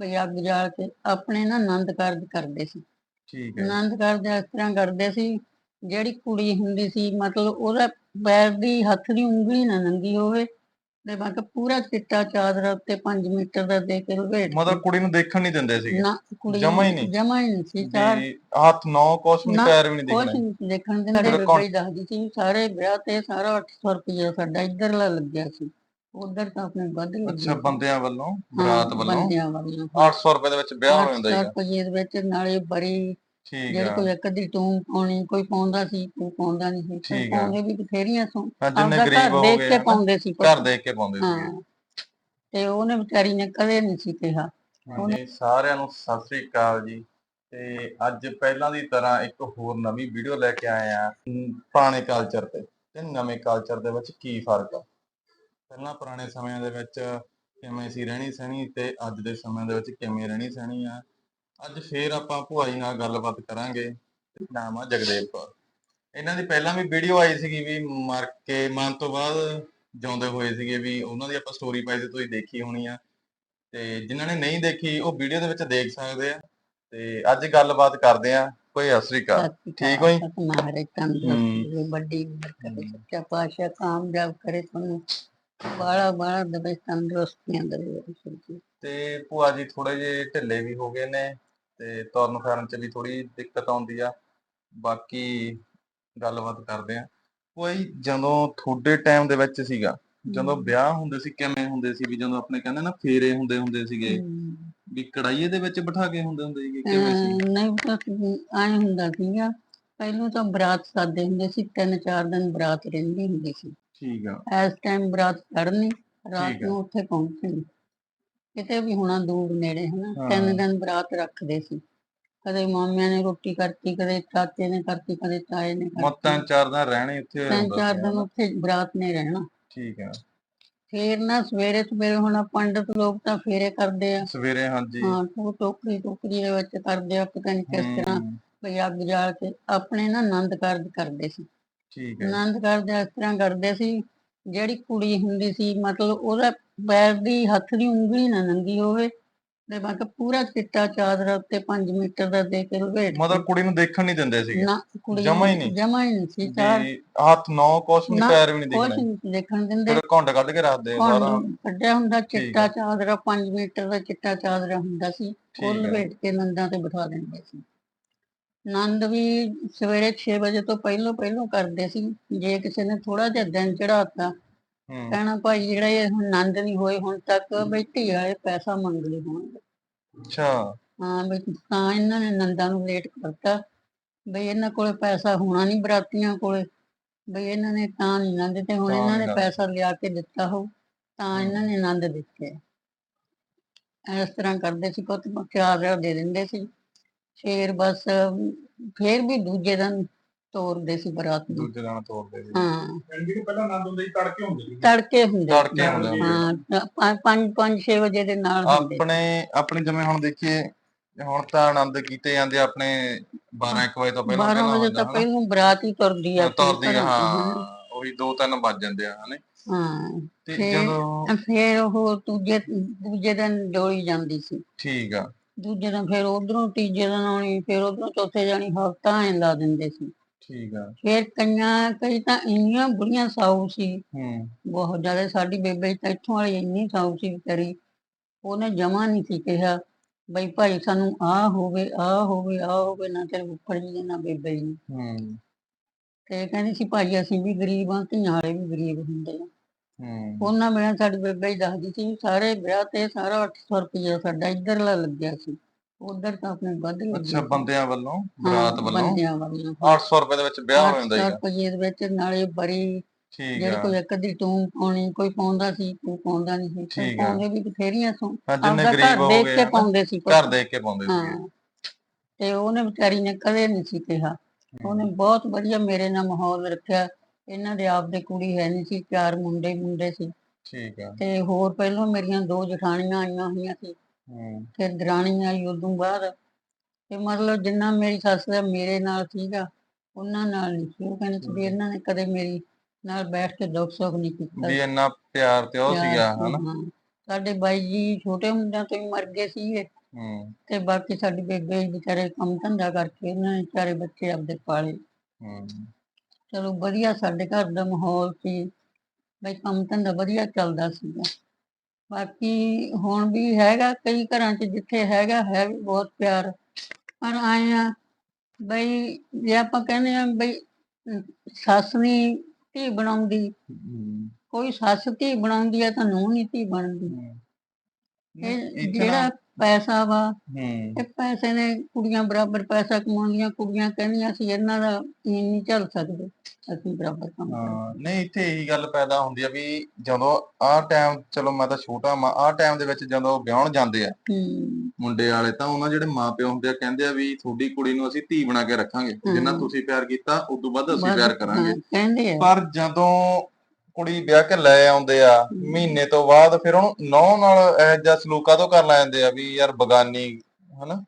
ਅੱਗ ਜਾਲ ਕੇ ਆਪਣੇ ਨਾ ਆਨੰਦ ਕਾਰਜ ਕਰਦੇ ਸੀ। ਠੀਕ ਹੈ ਆਨੰਦ ਕਾਰਜ ਇਸ ਤਰ੍ਹਾਂ ਕਰਦੇ ਸੀ ਜਿਹੜੀ ਕੁੜੀ ਹੁੰਦੀ ਸੀ ਮਤਲਬ ਉਹਦਾ ਪੈਰ ਦੀ ਹੱਥ ਦੀ ਉਂਗਲੀ ਨਾ ਨੰਗੀ ਹੋਵੇ ਤੇ ਬਾਕੀ ਪੂਰਾ ਚਿੱਟਾ ਚਾਦਰਾ ਉੱਤੇ 5 ਮੀਟਰ ਦਾ ਦੇ ਕੇ ਲਵੇਟ ਮਤਲਬ ਕੁੜੀ ਨੂੰ ਦੇਖਣ ਨਹੀਂ ਦਿੰਦੇ ਸੀਗੇ? ਨਾ ਕੁੜੀ ਜਮਾਂ ਹੀ ਨਹੀਂ। ਜਮਾ ਹੀ ਨਹੀਂ ਸੀ ਚਾਰ ਹੱਥ ਨੌ ਕੁਛ ਨਹੀਂ ਪੈਰ ਵੀ ਨਹੀਂ ਕੁਛ ਦੇਖਣੇ। ਨਹੀਂ ਦੇਖਣ ਦਿੰਦੇ। ਹੀ ਦੱਸਦੀ ਸੀ ਸਾਰੇ ਵਿਆਹ ਤੇ ਸਾਰਾ 800 ਰੁਪਇਆ ਸਾਡਾ ਇੱਧਰਲਾ ਲੱਗਿਆ ਸੀ। ਉਧਰ ਤਾਂ ਆਪਣੇ ਵੱਧ ਲੱਗਿਆ ਅੱਛਾ ਸੀ। ਬੰਦਿਆਂ ਵੱਲੋਂ ਹਾਂ, ਬਰਾਤ ਵੱਲੋਂ। ਬੰਦਿਆਂ ਵੱਲੋਂ। 800 ਰੁਪਏ ਦੇ ਵਿੱਚ ਵਿਆਹ ਹੋ ਜਾਂਦਾ 800 ਸੀਗਾ ਰੁਪਏ ਦੇ ਵਿੱਚ ਨਾਲੇ ਬਰੀ ਠੀਕ ਆ। ਕੋਈ ਇੱਕ ਦੀ ਟੂਮ ਪਾਉਣੀ ਕੋਈ ਪਾਉਂਦਾ ਸੀ ਕੋਈ ਪਾਉਂਦਾ ਨਹੀਂ ਸੀ। ਪਾਉਂਦੇ ਵੀ ਬਥੇਰੀਆਂ ਸੋ। ਹਾਂ ਜਿੰਨੇ ਗਰੀਬ ਹੋ ਦੇਖ ਗਏ ਕੇ ਹਨਾ, ਪਾਉਂਦੇ ਸੀ ਘਰ ਦੇਖ ਕੇ ਪਾਉਂਦੇ ਹਾਂ। ਤੇ ਉਹਨੇ ਵਿਚਾਰੀ ਨੇ ਕਦੇ ਨਹੀਂ ਸੀ ਕਿਹਾ। ਹਾਂਜੀ ਸਾਰਿਆਂ ਨੂੰ ਸਤਿ ਸ੍ਰੀ ਅਕਾਲ ਜੀ। ਤੇ ਅੱਜ ਪਹਿਲਾਂ ਦੀ ਤਰ੍ਹਾਂ ਇੱਕ ਹੋਰ ਨਵੀਂ ਵੀਡੀਓ ਲੈ ਕੇ ਆਏ ਆ ਪੁਰਾਣੇ ਕਲਚਰ ਤੇ। ਤੇ ਨਵੇਂ ਕਲਚਰ ਦੇ ਵਿੱਚ ਕੀ ਫ਼ਰਕ ਆ? ਪਹਿਲਾਂ ਪੁਰਾਣੇ ਸਮਿਆਂ ਦੇ ਵਿੱਚ ਕਿਵੇਂ ਸੀ ਰਹਿਣੀ ਸਹਿਣੀ ਤੇ ਅੱਜ ਦੇ ਸਮੇਂ ਦੇ ਵਿੱਚ ਕਿਵੇਂ ਰਹਿਣੀ ਸਹਿਣੀ ਆ ਅੱਜ ਫੇਰ ਆਪਾਂ ਭੂਆ ਜੀ ਨਾਲ ਗੱਲਬਾਤ ਕਰਾਂਗੇ ਤੇ ਨਾਮ ਆ ਜਗਦੇਵ ਕੌਰ ਇਹਨਾਂ ਦੀ ਪਹਿਲਾਂ ਵੀ ਵੀਡੀਓ ਆਈ ਸੀਗੀ ਵੀ ਮਰ ਕੇ ਮਰਨ ਤੋਂ ਬਾਅਦ ਜਿਉਂਦੇ ਹੋਏ ਸੀਗੇ ਵੀ ਉਹਨਾਂ ਦੀ ਆਪਾਂ ਸਟੋਰੀ ਪਾਈ ਸੀ ਤੁਸੀਂ ਦੇਖੀ ਹੋਣੀ ਆ ਤੇ ਜਿਨ੍ਹਾਂ ਨੇ ਨਹੀਂ ਦੇਖੀ ਉਹ ਵੀਡੀਓ ਦੇ ਵਿੱਚ ਦੇਖ ਸਕਦੇ ਆ ਤੇ ਅੱਜ ਗੱਲਬਾਤ ਕਰਦੇ ਆ ਕੋਈ ਅਕਾਲ ਠੀਕ ਹੋ ਜੀ? ਮਾਰੇ ਤੰਦਰੁਸਤੀ ਵੱਡੀ ਬਰਕਤ ਸੱਚਾ ਪਾਸ਼ਾ ਕਾਮਯਾਬ ਕਰੇ ਤੁਹਾਨੂੰ ਬਾਲਾ ਬਾਲਾ ਦਵੇ ਤੰਦਰੁਸਤੀਆਂ ਦੇਵੇ ਜੀ ਤੇ ਭੂਆ ਜੀ ਥੋੜੇ ਜਿਹੇ ਢਿੱਲੇ ਵੀ ਹੋ ਗਏ ਨੇ ਤੇ ਤੁਰਨ ਫਿਰਨ ਚ ਵੀ ਥੋੜੀ ਦਿੱਕਤ ਆਉਂਦੀ ਆ। ਬਾਕੀ ਗੱਲਬਾਤ ਕਰਦੇ ਆ। ਕੋਈ ਜਦੋਂ ਤੁਹਾਡੇ ਟਾਈਮ ਦੇ ਵਿੱਚ ਸੀਗਾ ਜਦੋਂ ਵਿਆਹ ਹੁੰਦੇ ਸੀ ਕਿਵੇਂ ਹੁੰਦੇ ਸੀ ਵੀ ਜਦੋਂ ਆਪਣੇ ਕਹਿੰਦੇ ਨਾ ਫੇਰੇ ਹੁੰਦੇ ਹੁੰਦੇ ਸੀਗੇ ਹਮ। ਵੀ ਕੜਾਈਏ ਦੇ ਵਿੱਚ ਬਿਠਾ ਕੇ ਹੁੰਦੇ ਹੁੰਦੇ ਸੀਗੇ ਕਿਵੇਂ ਸੀ? ਅਹ ਨਹੀਂ ਤਾਂ ਆਏ ਹੁੰਦਾ ਸੀਗਾ ਪਹਿਲੋਂ ਤਾਂ ਬਰਾਤ ਸਾਦੇ ਹੁੰਦੇ ਸੀ ਤਿੰਨ ਚਾਰ ਦਿਨ ਬਰਾਤ ਰਹਿੰਦੀ ਹੁੰਦੀ ਸੀ। ਠੀਕ ਆ। ਇਸ ਟਾਈਮ ਬਰਾਤ ਚੜ੍ਹਨੀ ਰਾਤ। ਨੂੰ ਉੱਥੇ ਪਹੁੰਚਣੀ। ਕਿਤੇ ਵੀ ਹੋਣਾ ਦੂਰ ਨੇੜੇ ਹਨਾ। ਤਿੰਨ ਦਿਨ ਬਰਾਤ ਰੱਖਦੇ ਸੀ। ਕਦੇ ਮਾਮਿਆਂ ਨੇ ਰੋਟੀ ਕਰਤੀ ਕਦੇ ਚਾਚੇ ਨੇ ਕਰਤੀ ਕਦੇ ਤਾਏ ਨੇ ਮਤ ਕਰਤੀ। ਤਿੰਨ ਚਾਰ ਦਿਨ ਰਹਿਣੇ ਉੱਥੇ ਤਿੰਨ ਚਾਰ ਦਿਨ? ਉੱਥੇ ਬਰਾਤ ਨੇ ਰਹਿਣਾ। ਠੀਕ ਆ। ਫੇਰ ਨਾ ਸਵੇਰੇ ਸਵੇਰੇ ਹੁਣ ਪੰਡਤ ਲੋਕ ਤਾਂ ਫੇਰੇ ਕਰਦੇ ਆ। ਸਵੇਰੇ ਹਾਂਜੀ। ਹਾਂ ਉਹ ਟੋਕਰੀ ਟੋਕਰੀ ਦੇ ਵਿੱਚ ਕਰਦੇ ਆ ਪਤਾ ਨਹੀਂ ਕਿਸ ਤਰ੍ਹਾਂ ਅੱਗ ਜਾਲ ਕੇ ਆਪਣੇ ਨਾ ਆਨੰਦ ਕਾਰਜ ਕਰਦੇ ਸੀ। ਠੀਕ ਹੈ ਆਨੰਦ ਕਾਰਜ ਇਸ ਤਰ੍ਹਾਂ ਕਰਦੇ ਸੀ ਜਿਹੜੀ ਕੁੜੀ ਹੁੰਦੀ ਸੀ ਮਤਲਬ ਉਹਦਾ ਪੈਰ ਦੀ ਹੱਥ ਦੀ ਉਂਗਲੀ ਨਾ ਨੰਗੀ ਹੋਵੇ ਤੇ ਬਾਕੀ ਪੂਰਾ ਚਿੱਟਾ ਚਾਦਰਾ ਉੱਤੇ 5 ਮੀਟਰ ਦਾ ਦੇ ਕੇ ਲਵੇਟ ਮਤਲਬ ਕੁੜੀ ਨੂੰ ਦੇਖਣ ਨਹੀਂ ਦਿੰਦੇ ਸੀਗੇ? ਨਾ ਕੁੜੀ ਜਮਾਂ ਹੀ ਨਹੀਂ। ਜਮਾ ਹੀ ਨਹੀਂ ਸੀ ਚਾਰ ਹੱਥ ਨੌ ਕੁਛ ਨਹੀਂ ਪੈਰ ਵੀ ਨਹੀਂ ਕੁਛ ਦੇਖਣੇ ਨਹੀਂ ਸੀ ਦੇਖਣ ਦਿੰਦੇ। ਫਿਰ ਘੁੰਡ ਕੱਢ ਕੇ ਰੱਖਦੇ ਸਾਰਾ। ਕੱਢਿਆ ਹੁੰਦਾ ਚਿੱਟਾ। ਚਾਦਰਾ 5 ਮੀਟਰ ਦਾ ਚਿੱਟਾ ਚਾਦਰਾ ਹੁੰਦਾ ਸੀ ਉਹ। ਲਵੇਟ ਕੇ ਨੰਦਾਂ ਤੇ ਬਿਠਾ ਦਿੰਦੇ ਸੀ। ਨੰਦ ਵੀ ਸਵੇਰੇ 6 ਵਜੇ ਤੋਂ ਪਹਿਲਾਂ ਪਹਿਲਾਂ ਕਰਦੇ ਸੀ। ਜੇ ਕਿਸੇ ਨੇ ਥੋੜਾ ਜਿਹਾ ਦਿਨ ਚੜਾਤਾ ਕਹਿਣਾ ਭਾਈ ਜਿਹੜਾ ਇਹ ਹੁਣ ਨੰਦ ਨਹੀਂ ਹੋਏ ਹੁਣ ਤੱਕ ਬੈਠੀ ਆਏ ਪੈਸਾ ਮੰਗਦੇ ਹੋਣਗੇ। ਅੱਛਾ। ਹਾਂ ਵੀ ਤਾਂ ਇਹਨਾਂ ਨੇ ਨੰਦਾਂ ਨੂੰ ਲੇਟ ਕਰਤਾ। ਬਈ ਇਹਨਾਂ ਕੋਲੇ ਪੈਸਾ ਹੋਣਾ ਨਹੀਂ ਬਰਾਤੀਆਂ ਕੋਲੇ। ਬਈ ਇਹਨਾਂ ਨੇ ਤਾਂ ਨਹੀਂ ਨੰਦ ਤੇ ਹੁਣ ਇਹਨਾਂ ਨੀ ਨੰਦ। ਪੈਸਾ ਲਿਆ ਕੇ ਦਿੱਤਾ ਹੋ ਤਾਂ ਇਹਨਾਂ ਨੇ ਆਨੰਦ ਦਿੱਤੇ। ਇਸ ਤਰ੍ਹਾਂ ਕਰਦੇ ਸੀ ਪੁੱਤ ਚਾਰ ਹਜ਼ਾਰ ਦੇ ਦਿੰਦੇ ਸੀ। ਫੇਰ ਬਸ ਫੇਰ ਵੀ ਦੂਜੇ ਦਿਨ ਤੋਰਦੇ ਸੀ ਬਰਾਤ ਨੂੰ। ਦੂਜੇ ਦਿਨ ਤੋਰਦੇ ਸੀ। ਹਾਂ। ਜਿਹੜੀ ਪਹਿਲਾਂ ਆਨੰਦ ਹੁੰਦੇ ਸੀ ਤੜਕੇ ਹੁੰਦੇ ਸੀ। ਤੜਕੇ ਹੁੰਦੇ ਤੜਕੇ ਹੁੰਦੇ ਹਾਂ ਤਾਂ ਪੰਜ- ਪੰਜ ਪੰਜ 6 ਵਜੇ ਦੇ ਨਾਲ ਹੁੰਦੇ ਆਪਣੇ ਆਪਣੀ ਜਿਵੇਂ ਹੁਣ ਦੇਖੀਏ ਹੁਣ ਤਾਂ ਆਨੰਦ ਕੀਤੇ ਜਾਂਦੇ ਆਪਣੇ 12 1 ਵਜੇ ਤੋਂ ਪਹਿਲਾਂ 12 ਪਹਿਲਾਂ ਵਜੇ ਤਾਂ ਪਹਿਲਾਂ ਬਰਾਤ ਹੀ ਤੁਰਦੀ ਆ ਤੁਰਦੀ ਹਾਂ ਉਹੀ 2 3 ਵੱਜ ਜਾਂਦੇ ਆ ਹਨੇ। ਹਾਂ ਤੇ ਜਦੋਂ ਫੇਰ ਉਹ ਦੂਜੇ ਦੂਜੇ ਦਿਨ ਡੋਲੀ ਜਾਂਦੀ ਸੀ। ਠੀਕ ਆ। ਦੂਜੇ ਦਿਨ ਫਿਰ ਉਧਰੋਂ ਤੀਜੇ ਦਿਨ ਆਉਣੀ ਫਿਰ ਉਧਰੋਂ ਚੌਥੇ ਜਾਣੀ ਹਫਤਾ ਐ ਲਾ ਦਿੰਦੇ ਸੀ। ਠੀਕ ਆ। ਫਿਰ ਕਈਆਂ ਕਈ ਤਾਂ ਇੰਨੀਆਂ ਬੁੜੀਆਂ ਸਾਊ ਸੀ। ਹੂੰ। ਬਹੁਤ ਜ਼ਿਆਦਾ ਸਾਡੀ ਬੇਬੇ ਤਾਂ ਇੱਥੋਂ ਵਾਲੀ ਇੰਨੀ ਸਾਊ ਸੀ ਵਿਚਾਰੀ ਉਹਨੇ ਜਮਾ ਨਹੀਂ ਸੀ ਕਿਹਾ ਬਈ ਭਾਈ ਸਾਨੂੰ ਆ ਹੋਵੇ ਆ ਹੋਵੇ ਆ ਹੋਵੇ ਨਾ ਤੇਰੇ ਉੱਪਰ ਜੀ ਨਾ ਬੇਬੇ ਜੀ ਹੂੰ। ਤੇ ਕਹਿੰਦੀ ਸੀ ਭਾਈ ਅਸੀਂ ਵੀ ਗਰੀਬ ਆ ਧੀਆਂ ਵਾਲੇ ਵੀ ਗਰੀਬ ਹੁੰਦੇ ਆ। ਉਹਨਾਂ ਵੇਲੇ ਸਾਡੀ ਬੇਬੇ ਹੀ ਦੱਸਦੀ ਸੀ ਸਾਰੇ ਵਿਆਹ ਤੇ ਸਾਰਾ 800 ਰੁਪਇਆ ਸਾਡਾ ਇੱਧਰਲਾ ਲੱਗਿਆ ਸੀ ਉਧਰ ਤਾਂ ਆਪਣੇ ਵੱਧ ਲੱਗਿਆ ਅੱਛਾ ਸੀ। ਬੰਦਿਆਂ ਵੱਲੋਂ ਹਾਂ, ਬਰਾਤ ਵੱਲੋਂ? ਬੰਦਿਆਂ ਵੱਲੋਂ। 800 ਰੁਪਏ ਦੇ ਵਿੱਚ ਵਿਆਹ ਹੋ ਜਾਂਦਾ 800 ਸੀਗਾ ਰੁਪਏ ਦੇ ਵਿੱਚ ਨਾਲੇ ਬਰੀ ਠੀਕ ਆ। ਕੋਈ ਇੱਕ ਦੀ ਟੂਮ ਪਾਉਣੀ ਕੋਈ ਪਾਉਂਦਾ ਸੀ ਕੋਈ ਪਾਉਂਦਾ ਨਹੀਂ ਸੀ। ਪਾਉਂਦੇ ਵੀ ਬਥੇਰੀਆਂ ਸੋ ਹਾਂ, ਗਰੀਬ ਘਰ ਹੋ ਦੇਖ ਕੇ ਪਾਉਂਦੇ ਸੀ। ਘਰ ਦੇਖ ਕੇ ਪਾਉਂਦੇ ਹਾਂ। ਤੇ ਉਹਨੇ ਵਿਚਾਰੀ ਨੇ ਕਦੇ ਨਹੀਂ ਸੀ ਕਿਹਾ। ਉਹਨੇ ਬਹੁਤ ਵਧੀਆ ਮੇਰੇ ਨਾਲ ਮਾਹੌਲ ਰੱਖਿਆ। ਇਹਨਾਂ ਦੇ ਆਪ ਦੇ ਕੁੜੀ ਹੈ ਨਹੀਂ ਸੀ ਚਾਰ ਮੁੰਡੇ ਮੁੰਡੇ ਸੀ। ਠੀਕ ਆ। ਤੇ ਹੋਰ ਪਹਿਲਾਂ ਮੇਰੀਆਂ ਦੋ ਜਠਾਣੀਆਂ ਆਈਆਂ ਹੋਈਆਂ ਸੀ। ਹੂੰ। ਫਿਰ ਦਰਾਣੀ ਆਈ ਉਦੋਂ ਬਾਅਦ। ਤੇ ਮਤਲਬ ਜਿੰਨਾ ਮੇਰੀ ਸੱਸ ਦਾ ਮੇਰੇ ਨਾਲ ਸੀਗਾ ਉਹਨਾਂ ਨਾਲ ਨਹੀਂ ਸੀ। ਉਹ ਕਹਿੰਦੇ ਸੀ ਵੀ ਇਹਨਾਂ ਨੇ ਕਦੇ ਮੇਰੀ ਨਾਲ ਬੈਠ ਕੇ ਦੁੱਖ ਸੁੱਖ ਨਹੀਂ ਕੀਤਾ। ਵੀ ਇੰਨਾ ਪਿਆਰ ਤੇ ਉਹ ਪਿਆਰ ਸੀਗਾ ਸੀ, ਹਨਾ? ਹਾਂ। ਸਾਡੇ ਬਾਈ ਜੀ ਛੋਟੇ ਹੁੰਦਿਆਂ ਤੋਂ ਹੀ ਮਰ ਗਏ ਸੀਗੇ। ਹੂੰ। ਤੇ ਬਾਕੀ ਸਾਡੀ ਬੇਬੇ ਵਿਚਾਰੇ ਕੰਮ ਧੰਦਾ ਕਰਕੇ ਉਹਨਾਂ ਨੇ ਚਾਰੇ ਬੱਚੇ ਆਪਦੇ ਪਾਲੇ। ਹੂੰ। ਚਲੋ ਵਧੀਆ ਸਾਡੇ ਘਰ ਦਾ ਮਾਹੌਲ ਸੀ। ਬਈ ਕੰਮ ਧੰਦਾ ਵਧੀਆ ਚੱਲਦਾ ਸੀਗਾ। ਬਾਕੀ ਹੁਣ ਵੀ ਹੈਗਾ ਕਈ ਘਰਾਂ 'ਚ ਜਿੱਥੇ ਹੈਗਾ ਹੈ ਵੀ ਬਹੁਤ ਪਿਆਰ। ਪਰ ਆਏ ਆ ਬਈ ਜੇ ਆਪਾਂ ਕਹਿੰਦੇ ਆ ਬਈ ਸੱਸ ਨਹੀਂ ਧੀ ਬਣਾਉਂਦੀ ਕੋਈ ਸੱਸ ਧੀ ਬਣਾਉਂਦੀ ਆ ਤਾਂ ਨੂੰਹ ਨਹੀਂ ਧੀ ਬਣਦੀ। ਇਹ ਜਿਹੜਾ ਨਾ- ਪੈਸਾ ਵਾ ਹੂੰ ਇਹ ਪੈਸੇ ਨੇ ਕੁੜੀਆਂ ਬਰਾਬਰ ਪੈਸਾ ਕਮਾਉਂਦੀਆਂ ਕੁੜੀਆਂ ਕਹਿੰਦੀਆਂ ਸੀ ਇਹਨਾਂ ਦਾ ਇਹ ਨਹੀਂ ਚੱਲ ਸਕਦੇ ਅਸੀਂ ਬਰਾਬਰ ਕੰਮ ਕਰਾਂਗੇ। ਹਾਂ ਨਹੀਂ ਇੱਥੇ ਇਹੀ ਗੱਲ ਪੈਦਾ ਹੁੰਦੀ ਆ ਵੀ ਜਦੋਂ ਆਹ ਟਾਈਮ ਚਲੋ ਮੈਂ ਤਾਂ ਛੋਟਾ ਮਾਂ ਆਹ ਟਾਈਮ ਦੇ ਵਿੱਚ ਜਦੋਂ ਵਿਆਹਣ ਜਾਂਦੇ ਆ ਹੂੰ ਮੁੰਡੇ ਵਾਲੇ ਤਾਂ ਉਹਨਾਂ ਜਿਹੜੇ ਮਾਪਿਓ ਹੁੰਦੇ ਆ ਕਹਿੰਦੇ ਆ ਵੀ ਤੁਹਾਡੀ ਕੁੜੀ ਨੂੰ ਅਸੀਂ ਧੀ ਬਣਾ ਕੇ ਰੱਖਾਂਗੇ ਜਿੰਨਾ। ਤੁਸੀਂ ਪਿਆਰ ਕੀਤਾ ਉਦੋਂ ਵੱਧ ਅਸੀਂ ਪਿਆਰ ਕਰਾਂਗੇ ਹਾਂ, ਕਹਿੰਦੇ ਆ ਪਰ ਜਦੋਂ ਕੁੜੀ ਵਿਆਹ ਕੇ ਲੈ ਆਉਂਦੇ ਆ ਮਹੀਨੇ ਤੋਂ ਬਾਅਦ ਫਿਰ ਉਹਨੂੰ ਨੌ ਨਾਲ ਇਹ ਜਿਹਾ ਸਲੂਕ ਕਾਹਤੋਂ ਕਰ ਲੈਂਦੇ ਆ ਵੀ ਯਾਰ ਬਗਾਨੀ ਹਨਾ?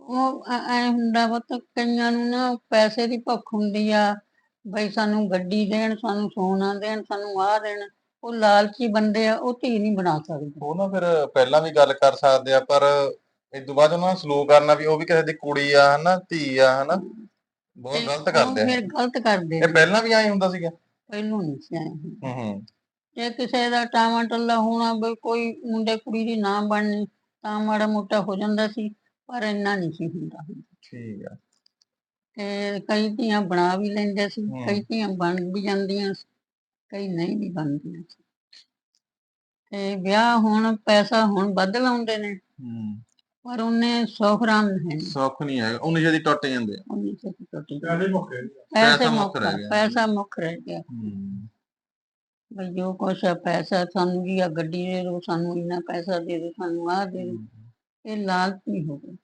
ਉਹ ਐ ਹੁੰਦਾ ਵਾ ਤਾਂ ਕਈਆਂ ਨੂੰ ਨਾ ਪੈਸੇ ਦੀ ਭੁੱਖ ਹੁੰਦੀ ਆ ਬਈ ਸਾਨੂੰ ਗੱਡੀ ਦੇਣ ਸਾਨੂੰ ਸੋਨਾ ਦੇਣ ਸਾਨੂੰ ਆਹ ਦੇਣ ਉਹ ਲਾਲਚੀ ਬੰਦੇ ਆ ਉਹ ਧੀ ਨਹੀਂ ਬਣਾ ਸਕਦੇ। ਉਹ ਨਾ ਫਿਰ ਪਹਿਲਾਂ ਵੀ ਗੱਲ ਕਰ ਸਕਦੇ ਆ ਪਰ ਇਸ ਤੋਂ ਬਾਅਦ ਉਹਨਾਂ ਨੂੰ ਸਲੂਕ ਕਰਨਾ ਵੀ ਉਹ ਵੀ ਕਿਸੇ ਦੀ ਕੁੜੀ ਆ ਹਨਾ ਧੀ ਆ ਹਨਾ? ਬਹੁਤ ਤੇ ਗਲਤ ਕਰਦੇ ਆ। ਫਿਰ ਗਲਤ ਕਰਦੇ ਇਹ ਪਹਿਲਾਂ ਵੀ ਐਂ ਹੁੰਦਾ ਸੀਗਾ। ਪਹਿਲੋਂ ਨਹੀਂ ਸੀ ਆਏ ਹੂੰ ਹੂੰ। ਜੇ ਕਿਸੇ ਦਾ ਟਾਵਾਂ ਟੱਲਾ ਹੋਣਾ ਬਈ ਕੋਈ ਮੁੰਡੇ ਕੁੜੀ ਦੀ ਨਾ ਬਣਨੀ ਤਾਂ ਮਾੜਾ ਮੋਟਾ ਹੋ ਜਾਂਦਾ ਸੀ ਪਰ ਇੰਨਾ ਨਹੀਂ ਸੀ ਹੁੰਦਾ ਠੀਕ ਆ। ਤੇ ਕਈ ਧੀਆਂ ਬਣਾ ਵੀ ਲੈਂਦੇ ਸੀ ਹਮ। ਕਈ ਧੀਆਂ ਬਣ ਵੀ ਜਾਂਦੀਆਂ ਸੀ ਕਈ ਨਹੀਂ ਵੀ ਬਣਦੀਆਂ ਸੀ। ਤੇ ਵਿਆਹ ਹੁਣ ਪੈਸਾ ਹੁਣ ਵੱਧ ਲਾਉਂਦੇ ਨੇ। ਹੂੰ। ਪਰ ਉਹਨੇ ਸੋਹਰਾਮ ਹੈ ਨਹੀਂ। ਸੁੱਖ ਨਹੀਂ ਹੈਗਾ। ਉਹਨੇ ਜਿਹੜੀ ਟੁੱਟ ਜਾਂਦੇ ਆ। ਉਹਨੇ ਛੇਤੀ ਟੁੱਟੀ ਪੈਸੇ ਮੁੱਕੇ ਪੈਸੇ ਪੈਸਾ ਮੁੱਕ ਮੁੱਕ ਰਹਿ ਗਿਆ। ਪੈਸਾ ਮੁੱਕ ਰਹਿ ਗਿਆ ਹੂੰ। ਬਈ ਜੋ ਕੁਛ ਆ ਪੈਸਾ ਸਾਨੂੰ ਵੀ ਆ ਗੱਡੀ ਦੇ ਦਿਓ ਸਾਨੂੰ ਇੰਨਾ ਪੈਸਾ ਦੇ ਦਿਓ ਸਾਨੂੰ ਆਹ ਦੇ ਦਿਓ ਇਹ ਲਾਲਚ ਨਹੀਂ ਹੋ ਗਿਆ।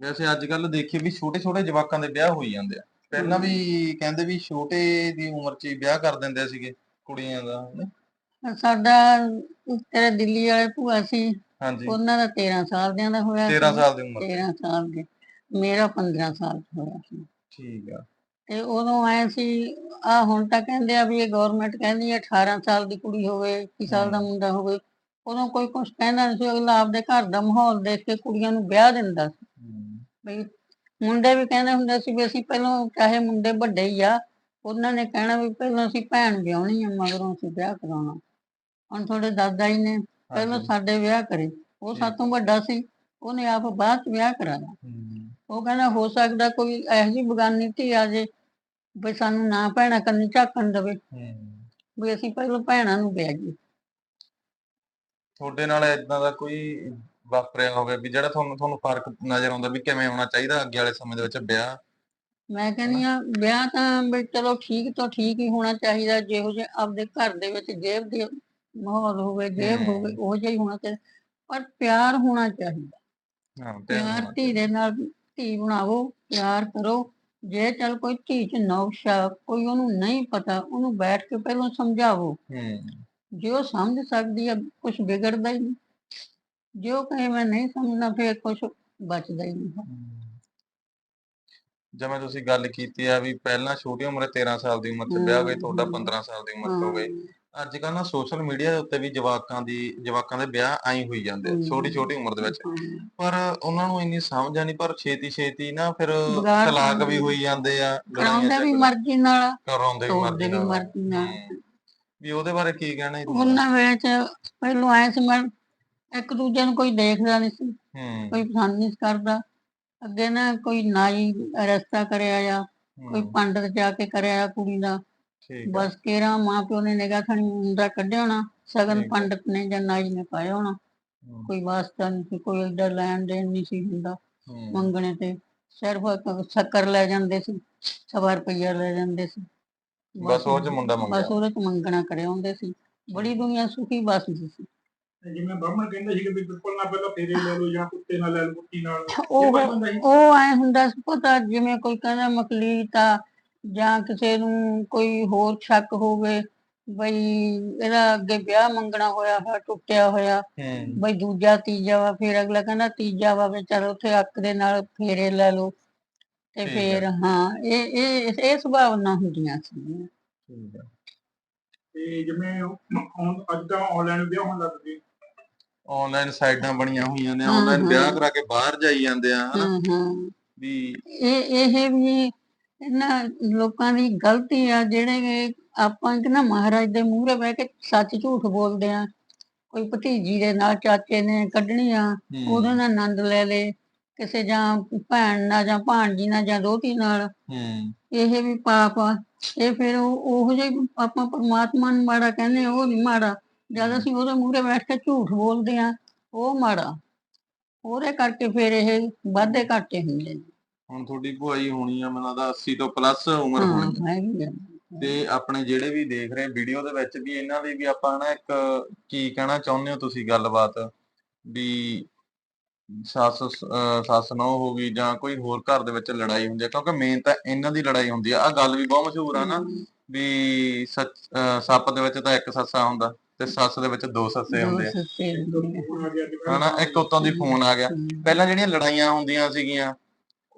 ਵੈਸੇ ਅੱਜ ਕੱਲ ਦੇਖੀਏ ਵੀ ਛੋਟੇ ਛੋਟੇ ਜਵਾਕਾਂ ਦੇ ਵਿਆਹ ਹੋਈ ਜਾਂਦੇ ਆ। ਪਹਿਲਾਂ ਵੀ ਕਹਿੰਦੇ ਵੀ ਛੋਟੇ ਦੀ ਉਮਰ 'ਚ ਹੀ ਵਿਆਹ ਕਰ ਦਿੰਦੇ ਸੀਗੇ ਕੁੜੀਆਂ ਦਾ। ਸਾਡਾ ਤੇਰੇ ਦਿੱਲੀ ਵਾਲੇ ਭੂਆ ਸੀ। ਹਾਂਜੀ। ਉਹਨਾਂ ਦਾ 13 ਸਾਲ ਦਿਆਂ ਦਾ ਹੋਇਆ 13 ਸੀ। ਸਾਲ ਦੀ ਉਮਰ 13 ਸਾਲ ਦੇ ਮੇਰਾ 15 ਸਾਲ ਦਾ ਹੋਇਆ ਸੀ। ਠੀਕ ਆ। ਤੇ ਉਦੋਂ ਆਏ ਸੀ ਆ ਹੁਣ ਤਾਂ ਕਹਿੰਦੇ ਆ ਵੀ ਇਹ ਗਵਰਨਮੈਂਟ ਕਹਿੰਦੀ ਹੈ 18 ਸਾਲ ਦੀ ਕੁੜੀ ਹੋਵੇ 21 ਸਾਲ ਦਾ ਮੁੰਡਾ ਹੋਵੇ ਉਦੋਂ ਕੋਈ ਕੁਝ ਕਹਿੰਦਾ ਨਹੀਂ ਸੀ ਅਗਲਾ ਆਪਦੇ ਘਰ ਦਾ ਮਾਹੌਲ ਦੇਖ ਕੇ ਕੁੜੀਆਂ ਨੂੰ ਵਿਆਹ ਦਿੰਦਾ ਸੀ। ਬਈ ਮੁੰਡੇ ਵੀ ਕਹਿੰਦੇ ਹੁੰਦੇ ਸੀ ਵੀ ਅਸੀਂ ਪਹਿਲਾਂ ਚਾਹੇ ਮੁੰਡੇ ਵੱਡੇ ਹੀ ਆ ਉਹਨਾਂ ਨੇ ਕਹਿਣਾ ਵੀ ਪਹਿਲਾਂ ਅਸੀਂ ਭੈਣ ਵਿਆਹਣੀ ਆ ਮਗਰੋਂ ਅਸੀਂ ਵਿਆਹ ਕਰਾਉਣਾ। ਹੁਣ ਤੁਹਾਡੇ ਦਾਦਾ ਜੀ ਨੇ ਪਹਿਲਾਂ। ਸਾਡੇ ਵਿਆਹ ਕਰੇ ਉਹ। ਸਾਤੋਂ ਵੱਡਾ ਸੀ ਉਹਨੇ ਆਪ ਬਾਅਦ ਚ ਵਿਆਹ ਕਰਾਇਆ। ਉਹ ਕਹਿੰਦਾ ਹੋ ਸਕਦਾ ਕੋਈ ਇਹੋ ਜਿਹੀ ਬਗਾਨੀ ਧੀ ਆ ਜੇ ਵੀ ਸਾਨੂੰ ਨਾ ਭੈਣਾਂ ਕੰਨੀ ਝਾਕਣ ਦੇਵੇ। ਵੀ ਅਸੀਂ ਪਹਿਲਾਂ ਭੈਣਾਂ ਨੂੰ ਵਿਆਹੀਏ ਤੁਹਾਡੇ ਨਾਲ ਇਦਾਂ ਦਾ ਕੋਈ ਵਾਪਰਿਆ ਹੋਵੇ ਵੀ ਜਿਹੜਾ ਤੁਹਾਨੂੰ ਤੁਹਾਨੂੰ ਫ਼ਰਕ ਨਜ਼ਰ ਆਉਂਦਾ ਵੀ ਕਿਵੇਂ ਹੋਣਾ ਚਾਹੀਦਾ ਅੱਗੇ ਵਾਲੇ ਸਮੇਂ ਦੇ ਵਿੱਚ ਵਿਆਹ? ਮੈਂ ਕਹਿੰਦੀ ਆ ਵਿਆਹ ਤਾਂ ਵੀ ਚਲੋ ਠੀਕ ਤੋਂ ਠੀਕ ਹੀ ਹੋਣਾ ਚਾਹੀਦਾ ਜਿਹੋ ਜਿਹੇ ਆਪਦੇ ਘਰ ਦੇ ਵਿੱਚ ਜੇਬ ਦੇ ਮਾਹੌਲ ਹੋਵੇ ਹਮ। ਹੋਵੇ ਉਹ ਜਿਹਾ ਹੀ ਹੋਣਾ ਚਾਹੀਦਾ। ਪਰ ਪਿਆਰ ਹੋਣਾ ਚਾਹੀਦਾ। ਹਾਂ ਪਿਆਰ ਧੀ ਦੇ ਨਾਲ ਧੀ ਬਣਾਵੋ ਪਿਆਰ ਕਰੋ। ਜੇ ਚੱਲ ਕੋਈ ਧੀ ਚ ਨੌਸ਼ਾ ਕੋਈ ਉਹਨੂੰ ਨਹੀਂ ਪਤਾ ਉਹਨੂੰ ਬੈਠ ਕੇ ਪਹਿਲਾਂ ਸਮਝਾਵੋ। ਹੂੰ। ਜੇ ਉਹ ਸਮਝ ਸਕਦੀ ਆ ਕੁਝ ਵਿਗੜਦਾ ਹੀ ਨਹੀਂ। ਜੇ ਉਹ ਕਹੇ ਮੈਂ ਨਹੀਂ ਸਮਝਣਾ ਫਿਰ ਕੁਝ ਬਚਦਾ ਹੀ ਨਹੀਂ। ਜਿਵੇਂ ਤੁਸੀਂ ਗੱਲ ਕੀਤੀ ਆ ਵੀ ਪਹਿਲਾਂ ਛੋਟੀ ਉਮਰੇ 13 ਸਾਲ ਦੀ ਉਮਰ 'ਚ ਵਿਆਹ ਹੋਏ ਤੁਹਾਡਾ ਹਮ। 15 ਸਾਲ ਦੀ ਉਮਰ ਹੋ ਗਏ। ਅੱਜ ਕੱਲ੍ਹ ਨਾ ਸੋਸ਼ਲ ਮੀਡੀਆ ਦੇ ਉੱਤੇ ਵੀ ਜਵਾਕਾਂ ਦੀ ਜਵਾਕਾਂ ਦੇ ਵਿਆਹ ਆਈ ਹੋਈ ਜਾਂਦੇ। ਛੋਟੀ ਛੋਟੀ ਉਮਰ ਦੇ ਵਿੱਚ। ਪਰ ਉਹਨਾਂ ਨੂੰ ਇੰਨੀ ਸਮਝ ਆ ਨਹੀਂ ਪਰ ਛੇਤੀ ਛੇਤੀ ਨਾ ਫਿਰ ਤਲਾਕ ਵੀ। ਹੋਈ ਜਾਂਦੇ ਆ ਕਰਾਉਂਦੇ ਵੀ ਮਰਜ਼ੀ ਨਾਲ ਕਰਾਉਂਦੇ ਵੀ ਮਰਜ਼ੀ ਨਾਲ। ਵੀ ਉਹਦੇ ਬਾਰੇ ਕੀ ਕਹਿਣਾ? ਉਹਨਾਂ ਵਿੱਚ ਪਹਿਲੋਂ ਆਏ ਸੀ ਮੈਂ ਇੱਕ ਦੂਜੇ ਨੂੰ ਕੋਈ ਦੇਖਦਾ ਨਹੀਂ ਸੀ ਕੋਈ ਪਸੰਦ ਨਹੀਂ ਕਰਦਾ ਅੱਗੇ ਨਾ ਕੋਈ ਨਾਈ ਰਸਤਾ ਕਰਿਆ ਜਾਂ ਕੋਈ ਪੰਡਤ ਜਾ ਕੇ ਕਰਿਆ ਕੁੜੀ ਦਾ ਬਸ ਕੇਰਾ ਮਾਂ ਪਿਓ ਨੇ ਨਿਗਾਹ ਥਣੀ ਮੁੰਡਾ ਕੱਢਿਆ ਹੋਣਾ ਸਗਨ। ਪੰਡਤ ਨੇ ਜਾਂ ਨਾਈ ਨੇ ਪਾਇਆ ਹੋਣਾ। ਕੋਈ ਵਾਸਤਾ ਨਹੀਂ ਸੀ ਕੋਈ ਏਡਾ ਲੈਣ ਦੇਣ ਨਹੀਂ ਸੀ ਹੁੰਦਾ। ਮੰਗਣੇ ਤੇ ਸਿਰਫ ਸ਼ੱਕਰ ਲੈ ਜਾਂਦੇ ਸੀ ਸਵਾ ਰੁਪਈਆ ਲੈ ਜਾਂਦੇ ਸੀ। ਬਸ ਉਹ 'ਚ ਮੁੰਡਾ ਮੰਗਿਆ। ਬਸ ਉਹਦੇ ਚ ਮੰਗਣਾ ਕਰਿਆ ਹੁੰਦੇ ਸੀ। ਬੜੀ ਦੁਨੀਆ ਸੁਖੀ ਬਸਦੀ ਸੀ। ਜਿਵੇਂ ਬ੍ਰਾਹਮਣ ਕਹਿੰਦੇ ਸੀ ਕਿ ਵੀ ਬਿਲਕੁਲ ਨਾ ਪਹਿਲਾਂ ਤੇਰੇ ਲੈ ਲਓ ਜਾਂ ਕੁੱਤੇ ਨਾਲ ਲੈ ਲਓ ਕੁੱਤੀ ਨਾਲ ਉਹ ਉਹ ਐ ਹੁੰਦਾ ਸੀ ਪਤਾ ਜਿਵੇਂ ਕੋਈ ਕਹਿੰਦਾ ਮਕਲੀਤ ਆ ਜਾਂ ਕਿਸੇ ਨੂੰ ਕੋਈ ਹੋਰ ਸ਼ੱਕ ਹੋਵੇ ਬਈ ਇਹਦਾ ਅੱਗੇ ਵਿਆਹ ਮੰਗਣਾ ਹੋਇਆ ਹੋਇਆ ਟੁੱਟਿਆ ਹੋਇਆ ਹੂੰ। ਬਈ ਦੂਜਾ ਤੀਜਾ ਵਾ ਫਿਰ ਅਗਲਾ ਕਹਿੰਦਾ ਤੀਜਾ ਵਾ ਵੀ ਚਲ ਉੱਥੇ ਅੱਕ ਦੇ ਨਾਲ ਫੇਰੇ ਲੈ ਲਓ। ਤੇ ਠੀਕ ਫਿਰ ਹਾਂ ਇਹ ਇਹ ਇਹ ਸੁਭਾਵਨਾ ਹੁੰਦੀਆਂ ਸੀ। ਠੀਕ ਆ। ਤੇ ਜਿਵੇਂ ਹੁਣ ਅੱਜ ਤਾਂ ਆਨਲਾਈਨ ਵਿਆਹ ਹੋਣ ਲੱਗ ਗਏ। ਆਨਲਾਈਨ ਸਾਈਟਾਂ ਬਣੀਆਂ ਹੋਈਆਂ ਨੇ ਹਾਂ, ਆਨਲਾਈਨ ਹਾਂ। ਵਿਆਹ ਕਰਾ ਕੇ ਬਾਹਰ ਜਾਈ ਜਾਂਦੇ ਆ ਹਨਾ? ਹਾਂ ਹਾਂ। ਵੀ ਇਹ ਇਹ ਵੀ ਇਹਨਾਂ ਲੋਕਾਂ ਦੀ ਗਲਤੀ ਆ ਜਿਹੜੇ ਆਪਾਂ ਕਿ ਨਾ ਮਹਾਰਾਜ ਦੇ ਮੂਹਰੇ ਬਹਿ ਕੇ ਸੱਚ ਝੂਠ ਬੋਲਦੇ ਆ ਕੋਈ ਭਤੀਜੀ ਦੇ ਨਾਲ ਚਾਚੇ ਨੇ ਕੱਢਣੀ ਆ ਉਹਦੇ ਨਾਲ ਆਨੰਦ ਲੈ ਲੇ ਕਿਸੇ ਜਾਂ ਭੈਣ ਨਾਲ ਜਾਂ ਭਾਣਜੀ ਨਾਲ ਜਾਂ ਦੋਤੀ ਨਾਲ। ਇਹ ਵੀ ਪਾਪ ਆ ਇਹ ਫਿਰ ਉਹ ਜਿਹੇ ਆਪਾਂ ਪਰਮਾਤਮਾ ਨੂੰ ਮਾੜਾ ਕਹਿੰਦੇ ਉਹ ਨਹੀਂ ਮਾੜਾ। ਜਦ ਅਸੀਂ ਉਹਦੇ ਮੂਹਰੇ ਬੈਠ ਕੇ ਝੂਠ ਬੋਲਦੇ ਆ ਉਹ ਮਾੜਾ। ਉਹਦੇ ਕਰਕੇ ਫਿਰ ਇਹ ਵਾਧੇ ਘਾਟੇ ਹੁੰਦੇ ਨੇ। ਹੁਣ ਤੁਹਾਡੀ ਭੂਆਈ ਹੋਣੀ ਆ ਮੈਨੂੰ ਲੱਗਦਾ 80 ਤੋਂ ਪਲੱਸ ਉਮਰ ਹੋਣੀ ਆ। ਹਾਂ ਹੈਗੀ ਆ। ਤੇ ਆਪਣੇ ਜਿਹੜੇ ਵੀ ਦੇਖ ਰਹੇ ਵੀਡੀਓ ਦੇ ਵਿੱਚ ਵੀ ਇਹਨਾਂ ਦੀ ਵੀ ਆਪਾਂ ਨਾ ਇੱਕ ਕੀ ਕਹਿਣਾ ਚਾਹੁੰਦੇ ਹੋ ਤੁਸੀਂ ਗੱਲਬਾਤ? ਵੀ ਸੱਸ ਅਹ ਸੱਸ ਨੌ ਹੋ ਗਈ ਜਾਂ ਕੋਈ ਹੋਰ ਘਰ ਦੇ ਵਿੱਚ ਲੜਾਈ ਹੁੰਦੀ ਹੈ ਕਿਉਂਕਿ ਮੇਨ ਤਾਂ ਇਹਨਾਂ ਦੀ ਲੜਾਈ ਹੁੰਦੀ ਆ। ਆ ਗੱਲ ਵੀ ਬਹੁਤ ਮਸ਼ਹੂਰ ਆ ਨਾ ਵੀ ਸੱਚ- ਅਹ ਸੱਪ ਦੇ ਵਿੱਚ ਤਾਂ ਇੱਕ ਸੱਸਾ ਹੁੰਦਾ ਤੇ ਸੱਸ ਦੇ ਵਿੱਚ ਦੋ ਸੱਸੇ ਦੋ ਹੁੰਦੇ ਆ। ਸੱਸੇ ਹੁੰਦੇ ਆ। ਹਨਾ ਇੱਕ ਉੱਤੋਂ ਦੀ ਫੋਨ ਆ ਗਿਆ। ਪਹਿਲਾਂ ਜਿਹੜੀਆਂ ਲੜਾਈਆਂ ਹੁੰਦੀਆਂ ਸੀਗੀਆਂ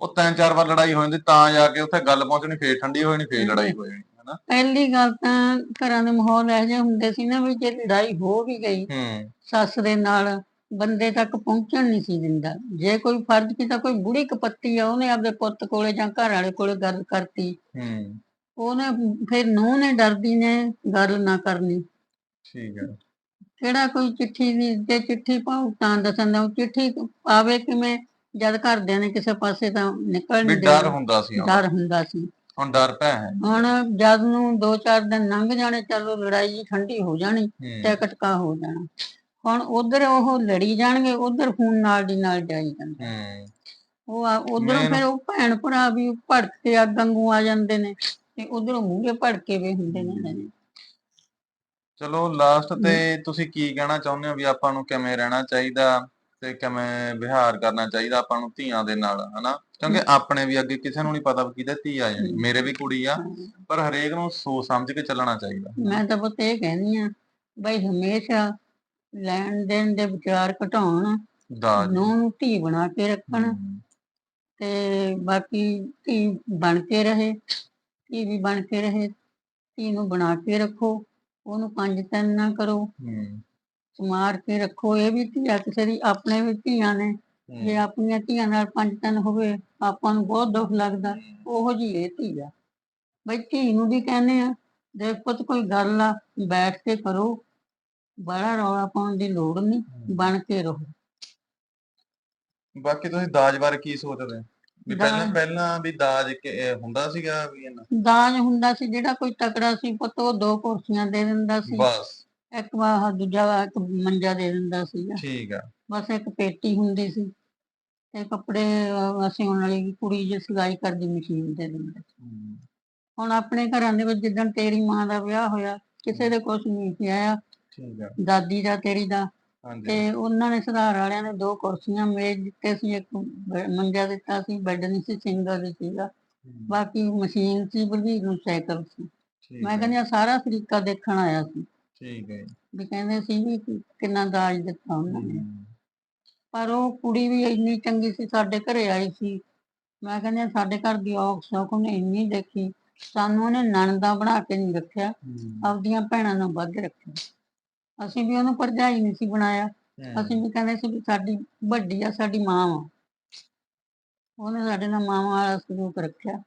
ਉਹ ਤਿੰਨ ਚਾਰ ਵਾਰ ਲੜਾਈ ਹੋ ਜਾਂਦੀ ਤਾਂ ਜਾ ਕੇ ਉੱਥੇ ਗੱਲ ਪਹੁੰਚਣੀ ਫੇਰ ਠੰਡੀ ਹੋ ਜਾਣੀ ਫੇਰ ਲੜਾਈ ਹੋ ਜਾਣੀ ਹਨਾ? ਪਹਿਲੀ ਗੱਲ ਤਾਂ ਘਰਾਂ ਦੇ ਮਾਹੌਲ ਇਹੋ ਜਿਹੇ ਹੁੰਦੇ ਸੀ ਨਾ ਵੀ ਜੇ ਲੜਾਈ ਹੋ ਵੀ ਗਈ ਹੂੰ। ਸੱਸ ਦੇ ਨਾਲ ਬੰਦੇ ਤੱਕ ਪਹੁੰਚਣ ਨਹੀਂ ਸੀ ਦਿੰਦਾ। ਜੇ ਕੋਈ ਫਰਜ਼ ਕੀਤਾ ਕੋਈ ਬੁੜੀ ਕਪੱਤੀ ਆ ਉਹਨੇ ਆਪਦੇ ਪੁੱਤ ਕੋਲੇ ਜਾਂ ਘਰ ਵਾਲੇ ਕੋਲੇ ਗੱਲ ਕਰਤੀ। ਹੂੰ। ਉਹਨੇ ਫਿਰ ਨੂੰਹ ਨੇ ਡਰਦੀ ਨੇ ਗੱਲ ਨਾ ਕਰਨੀ। ਠੀਕ ਹੈ। ਕਿਹੜਾ ਕੋਈ ਚਿੱਠੀ ਦੀ ਜੇ ਚਿੱਠੀ ਪਾਉ ਤਾਂ ਦੱਸਣ ਦਾ ਚਿੱਠੀ ਪਾਵੇ ਕਿਵੇਂ ਜਦ ਘਰਦਿਆਂ ਨੇ ਕਿਸੇ ਪਾਸੇ ਤਾਂ ਨਿਕਲ ਵੀ ਨਹੀਂ ਡਰ ਦੇਣਾ। ਹੁੰਦਾ ਸੀ ਉਦੋਂ। ਡਰ ਹੁੰਦਾ ਸੀ। ਹੁਣ ਡਰ ਪਿਆ ਹੈ। ਹੁਣ ਜਦ ਨੂੰ ਦੋ ਚਾਰ ਦਿਨ ਲੰਘ ਜਾਣੇ ਚਲੋ ਲੜਾਈ ਜੀ ਠੰਡੀ ਹੋ ਜਾਣੀ ਹੂੰ। ਤੇ ਕਟਕਾ ਹੋ ਜਾਣਾ। ਹੁਣ ਉਧਰ ਉਹ ਲੜੀ ਜਾਣਗੇ ਉਧਰ ਖੂਨ ਨਾਲ ਦੀ ਨਾਲ ਜਾਈ ਜਾਂਦਾ। ਹੂੰ। ਉਹ ਉਧਰੋਂ ਫਿਰ ਉਹ ਭੈਣ ਭਰਾ ਵੀ ਭੜਕ ਕੇ ਅੱਗ ਵਾਂਗੂ ਆ ਜਾਂਦੇ ਨੇ ਤੇ ਉਧਰੋਂ ਮੂਹਰੇ ਭੜਕੇ ਵੀ ਹੁੰਦੇ ਨੇ ਚਲੋ ਲਾਸਟ ਤੇ ਤੁਸੀਂ ਕੀ ਕਹਿਣਾ ਚਾਹੁੰਦੇ ਹੋ ਵੀ ਆਪਾਂ ਨੂੰ ਕਿਵੇਂ ਰਹਿਣਾ ਚਾਹੀਦਾ? ਤੇ ਕਿਵੇਂ ਵਿਹਾਰ ਕਰਨਾ ਚਾਹੀਦਾ ਆਪਾਂ ਨੂੰ ਧੀਆਂ ਦੇ ਨਾਲ ਹਨਾ? ਕਿਉਂਕਿ ਆਪਣੇ ਵੀ ਅੱਗੇ ਕਿਸੇ ਨੂੰ ਨਹੀਂ ਪਤਾ ਵੀ ਕਿਹਦੇ ਧੀ ਆ ਜਾਣੀ ਮੇਰੇ ਵੀ ਕੁੜੀ ਆ ਪਰ ਹਰੇਕ ਨੂੰ ਸੋਚ ਸਮਝ ਕੇ ਚੱਲਣਾ ਚਾਹੀਦਾ। ਮੈਂ ਤਾਂ ਬਸ ਇਹ ਕਹਿੰਦੀ ਆ ਬਈ ਹਮੇਸ਼ਾ ਲੈਣ ਦੇਣ ਦੇ ਵਿਚਾਰ ਘਟਾਉਣ ਦਾਜ। ਨੂੰ ਧੀ ਬਣਾ ਕੇ ਰੱਖਣ ਤੇ ਬਾਕੀ ਧੀ ਬਣ ਕੇ ਰਹੇ ਧੀ ਵੀ ਬਣ ਕੇ ਰਹੇ ਧੀ ਨੂੰ ਬਣਾ ਕੇ ਰੱਖੋ ਉਹਨੂੰ ਪੰਜ ਤਿੰਨ ਨਾ ਕਰੋ। ਹੂੰ। ਸਮਾਰ ਕੇ ਰੱਖੋ ਇਹ ਵੀ ਧੀਆ ਕਿਸੇ ਦੀ ਆਪਣੇ ਵੀ ਧੀਆਂ ਨੇ। ਜੇ ਆਪਣੀਆਂ ਧੀਆਂ ਨਾਲ ਪੰਜ ਤਿੰਨ ਹੋਵੇ ਆਪਾਂ ਨੂੰ ਬਹੁਤ ਦੁੱਖ ਲੱਗਦਾ। ਉਹੋ ਜੀ ਇਹ ਧੀ ਆ। ਬਈ ਧੀ ਨੂੰ ਵੀ ਕਹਿੰਦੇ ਆ ਦੇਖ ਪੁੱਤ ਕੋਈ ਗੱਲ ਆ ਬੈਠ ਕੇ ਕਰੋ। ਬੜਾ ਰੌਲਾ ਪਾਉਣ ਦੀ ਲੋੜ ਨਹੀਂ ਬਣ ਕੇ ਰਹੋ। ਬਾਕੀ ਤੁਸੀਂ ਦਾਜ ਬਾਰੇ ਕੀ ਸੋਚਦੇ? ਵੀ ਪਹਿਲਾਂ ਪਹਿਲਾਂ ਵੀ ਦਾਜ ਹੁੰਦਾ ਸੀਗਾ ਵੀ ਇਹਨਾਂ? ਦਾਜ ਹੁੰਦਾ ਸੀ ਜਿਹੜਾ ਕੋਈ ਤਕੜਾ ਸੀ ਪੁੱਤ ਉਹ ਦੋ ਕੁਰਸੀਆਂ ਦੇ ਦਿੰਦਾ ਸੀ। ਬਸ। ਇੱਕ ਵਾਹ ਦੂਜਾ ਵਾ ਇੱਕ ਮੰਜਾ ਦੇ ਦਿੰਦਾ ਸੀਗਾ। ਠੀਕ ਆ। ਬਸ ਇੱਕ ਪੇਟੀ ਹੁੰਦੀ ਸੀ ਤੇ ਕੱਪੜੇ ਅਸੀਂ ਉਹਨਾਂ ਵਾਲੀ ਕੁੜੀ ਜੇ ਸਿਲਾਈ ਕਰਦੀ ਮਸ਼ੀਨ ਦੇ ਦਿੰਦੇ। ਸੀ। ਹੁਣ ਆਪਣੇ ਘਰਾਂ ਦੇ ਵਿੱਚ ਜਿੱਦਣ ਤੇਰੀ ਮਾਂ ਦਾ ਵਿਆਹ ਹੋਇਆ ਕਿਸੇ ਦੇ ਕੁਛ ਨਹੀਂ ਸੀ ਆਇਆ। ਠੀਕ ਆ। ਦਾਦੀ ਦਾ ਤੇਰੀ ਦਾ। ਹਾਂਜੀ। ਤੇ ਉਹਨਾਂ ਨੇ ਸੁਧਾਰ ਵਾਲਿਆਂ ਨੇ ਦੋ ਕੁਰਸੀਆਂ ਮੇਜ਼ ਦਿੱਤੇ ਸੀ ਇੱਕ ਬ- ਮੰਜਾ ਦਿੱਤਾ ਸੀ ਬੈੱਡ ਨਹੀਂ ਸੀ ਸਿੰਗਲ ਹੀ ਸੀਗਾ। ਹੂੰ, ਬਾਕੀ ਮਸ਼ੀਨ ਸੀ ਬਲਵੀਰ ਨੂੰ ਸਾਈਕਲ ਸੀ। ਠੀਕ ਮੈਂ ਆ, ਕਹਿੰਦੀ ਹਾਂ ਸਾਰਾ ਤਰੀਕਾ ਦੇਖਣ ਆਇਆ ਸੀ। ਠੀਕ ਹੈ ਵੀ ਕਹਿੰਦੇ ਸੀ ਵੀ ਕਿੰਨਾ ਦਾਜ ਦਿੱਤਾ ਉਹਨਾਂ ਨੇ। ਪਰ ਉਹ ਕੁੜੀ ਵੀ ਇੰਨੀ ਚੰਗੀ ਸੀ ਸਾਡੇ ਘਰੇ ਆਈ ਸੀ। ਮੈਂ ਕਹਿੰਦੀ ਹਾਂ ਸਾਡੇ ਘਰ ਦੀ ਔਖ ਸੌਖ ਉਹਨੇ ਇੰਨੀ ਦੇਖੀ। ਸਾਨੂੰ ਉਹਨੇ ਨਣਦਾ ਬਣਾ ਕੇ ਨਹੀਂ ਰੱਖਿਆ ਆਪਦੀਆਂ ਭੈਣਾਂ ਨਾਲ ਵੱਧ ਰੱਖਿਆ। ਅਸੀਂ ਵੀ ਉਹਨੂੰ ਭਰਜਾਈ ਨਹੀਂ ਸੀ ਬਣਾਇਆ। ਅਸੀਂ ਵੀ ਕਹਿੰਦੇ ਸੀ ਵੀ ਸਾਡੀ ਵੱਡੀ ਆ ਸਾਡੀ ਮਾਂ ਵਾ। ਉਹਨੇ ਸਾਡੇ ਨਾਲ ਮਾਵਾਂ ਵਾਲਾ ਸਲੂਕ ਰੱਖਿਆ।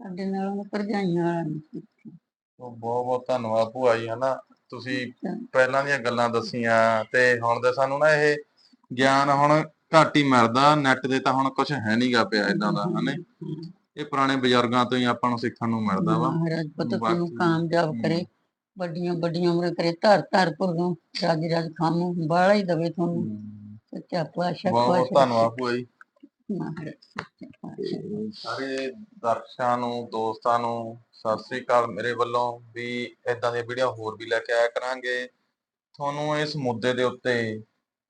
ਸਾਡੇ ਨਾਲ ਉਹਨੇ ਭਰਜਾਈਆਂ ਵਾਲਾ ਨਹੀਂ ਸੀ ਰੱਖਿਆ। ਬਹੁਤ ਬਹੁਤ ਧੰਨਵਾਦ ਭੂਆ ਜੀ ਹਨਾ। ਤੁਸੀਂ। ਪਹਿਲਾਂ ਦੀਆਂ ਗੱਲਾਂ ਦੱਸੀਆਂ ਤੇ ਹੁਣ ਦੇ ਸਾਨੂੰ ਨਾ ਇਹ ਗਿਆਨ ਹੁਣ ਘੱਟ ਹੀ ਮਿਲਦਾ ਨੈਟ ਦੇ ਤਾਂ ਹੁਣ ਕੁਝ ਹੈ ਨਹੀਂਗਾ ਪਿਆ ਇਦਾਂ ਦਾ ਹਨੇ? ਇਹ ਪੁਰਾਣੇ ਬਜ਼ੁਰਗਾਂ ਤੋਂ ਹੀ ਆਪਾਂ ਨੂੰ ਸਿੱਖਣ ਨੂੰ ਮਿਲਦਾ ਵਾ। ਮਹਾਰਾਜ ਪੁੱਤ ਤੁਹਾਨੂੰ ਕਾਮਯਾਬ ਕਰੇ ਵੱਡੀਆਂ ਵੱਡੀਆਂ ਉਮਰਾਂ ਕਰੇ ਧਰ ਧਰ ਪੁਰੋਂ ਰਾਜ ਰਾਜ ਖਾਮੂ ਬਾਲਾ ਹੀ ਦਵੇ ਤੁਹਾਨੂੰ। ਸੱਚਾ ਪਾਤਸ਼ਾਹ ਬਹੁਤ ਧੰਨਵਾਦ ਭੂਆ ਜੀ। ਤੇ ਸਾਰੇ ਦਰਸ਼ਕਾਂ ਨੂੰ, ਦੋਸਤਾਂ ਨੂੰ ਸਤਿ ਸ੍ਰੀ ਅਕਾਲ ਮੇਰੇ ਵੱਲੋਂ ਵੀ ਇਦਾਂ ਦੀਆਂ ਵੀਡੀਓ ਹੋਰ ਵੀ ਲੈ ਕੇ ਆਇਆ ਕਰਾਂਗੇ। ਤੁਹਾਨੂੰ ਇਸ ਮੁੱਦੇ ਦੇ ਉੱਤੇ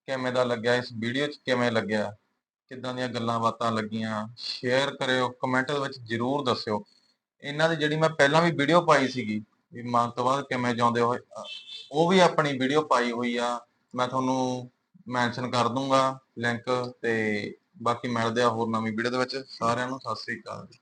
ਕਿਵੇਂ ਦਾ ਲੱਗਿਆ, ਇਸ ਵੀਡੀਓ 'ਚ ਕਿਵੇਂ ਲੱਗਿਆ, ਕਿੱਦਾਂ ਦੀਆਂ ਗੱਲਾਂ ਬਾਤਾਂ ਲੱਗੀਆਂ ਸ਼ੇਅਰ ਕਰਿਓ ਕਮੈਂਟ ਵਿੱਚ ਜਰੂਰ ਦੱਸਿਓ। ਇਹਨਾਂ ਦੀ ਜਿਹੜੀ ਮੈਂ ਪਹਿਲਾਂ ਵੀ ਵੀਡੀਓ ਪਾਈ ਸੀਗੀ, ਵੀ ਮਾਂ ਤੋਂ ਬਾਅਦ ਕਿਵੇਂ ਜਿਉਂਦੇ ਹੋਏ ਉਹ ਵੀ ਆਪਣੀ ਵੀਡੀਓ ਪਾਈ ਹੋਈ ਆ। ਮੈਂ ਤੁਹਾਨੂੰ ਮੈਂਸ਼ਨ ਕਰ ਦੂੰਗਾ ਲਿੰਕ ਤੇ ਬਾਕੀ ਮਿਲਦੇ ਆ ਹੋਰ ਨਵੀਂ ਵੀਡੀਓ ਦੇ ਵਿੱਚ। ਸਾਰਿਆਂ ਨੂੰ ਸਤਿ ਸ੍ਰੀ ਅਕਾਲ ਜੀ।